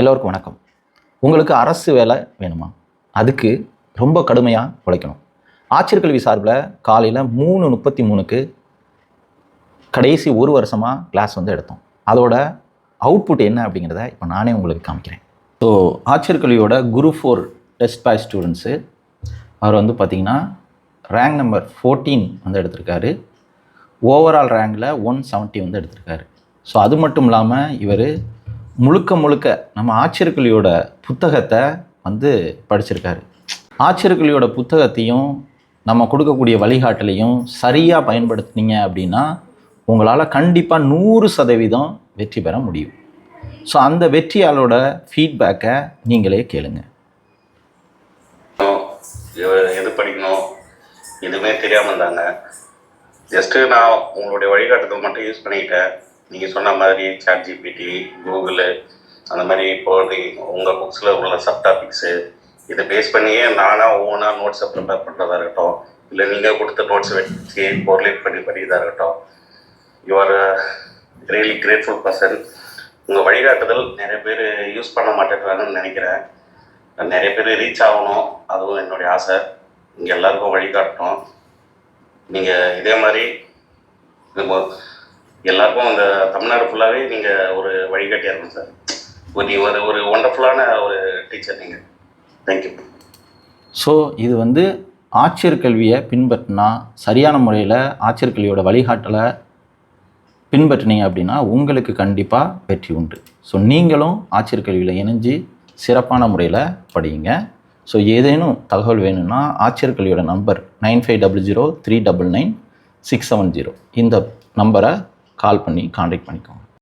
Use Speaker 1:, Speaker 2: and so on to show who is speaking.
Speaker 1: எல்லோருக்கும் வணக்கம். உங்களுக்கு அரசு வேலை வேணுமா? அதுக்கு ரொம்ப கடுமையாக உழைக்கணும். ஆட்சியர் கல்வி சார்பில் காலையில் மூணு முப்பத்தி மூணுக்கு கடைசி ஒரு வருஷமாக கிளாஸ் வந்து எடுத்தோம். அதோட அவுட்புட் என்ன அப்படிங்கிறத இப்போ நானே உங்களுக்கு காமிக்கிறேன். ஸோ ஆட்சியர் கல்வியோட குரு ஃபோர் டெஸ்ட் பாய் ஸ்டூடெண்ட்ஸு அவர் வந்து பார்த்திங்கன்னா ரேங்க் நம்பர் ஃபோர்டீன் வந்து எடுத்திருக்காரு. ஓவரால் ரேங்கில் ஒன் செவன்ட்டி வந்து எடுத்திருக்காரு. ஸோ அது மட்டும் இல்லாமல் இவர் முழுக்க முழுக்க நம்ம ஆட்சியர்கலியோட புத்தகத்தை வந்து படிச்சிருக்காரு. ஆட்சியர்கலியோட புத்தகத்தையும் நம்ம கொடுக்கக்கூடிய வழிகாட்டலையும் சரியாக பயன்படுத்துனீங்க அப்படின்னா உங்களால் கண்டிப்பாக நூறு சதவீதம் வெற்றி பெற முடியும். ஸோ அந்த வெற்றியாளோட ஃபீட்பேக்கை நீங்களே கேளுங்க.
Speaker 2: எது படிக்கணும்? எதுவுமே தெரியாமல் இருந்தாங்க. ஜஸ்ட்டு நான் உங்களுடைய வழிகாட்டுதல் மட்டும் யூஸ் பண்ணிக்கிட்டேன். நீங்கள் சொன்ன மாதிரி சாட் ஜிபிடி கூகுளு அந்த மாதிரி இப்போ உங்கள் புக்ஸில் உள்ள சப் டாபிக்ஸு இதை பேஸ் பண்ணியே நானாக ஒவ்வொன்றா நோட்ஸை ப்ரிப்பேர் பண்ணுறதா இருக்கட்டும். இல்லை நீங்கள் கொடுத்த நோட்ஸ் வச்சு கோர்லேட் பண்ணி படிக்கிறதா இருக்கட்டும். யுவர் ரியலி கிரேட்ஃபுல் பர்சன் உங்கள் வழிகாட்டுதல் நிறைய பேர் யூஸ் பண்ண மாட்டேங்கிறாங்கன்னு நினைக்கிறேன். நிறைய பேர் ரீச் ஆகணும். அதுவும் என்னுடைய ஆசை. இங்கே எல்லாருக்கும் வழிகாட்டணும். நீங்கள் இதே மாதிரி எல்லாருக்கும் அந்த தமிழ்நாடு ஃபுல்லாகவே நீங்கள் ஒரு வழிகாட்டியாக இருக்கும் சார் ஒரு ஒரு ஒரு ஒண்டர்ஃபுல்லான ஒரு டீச்சர் நீங்கள் தேங்க்யூ
Speaker 1: ஸோ இது வந்து ஆட்சியர் கல்வியை பின்பற்றினா சரியான முறையில் ஆட்சியர் கல்வியோட வழிகாட்டலை பின்பற்றினீங்க அப்படின்னா உங்களுக்கு கண்டிப்பாக வெற்றி உண்டு. ஸோ நீங்களும் ஆட்சியர் கல்வியில் இணைஞ்சு சிறப்பான முறையில் படியுங்க ஸோ ஏதேனும் தகவல் வேணும்னா ஆட்சியர் கல்வியோட number nine five double zero three double nine six seven zero இந்த நம்பரை கால் பண்ணி காண்டாக்ட் பண்ணிக்கோங்க.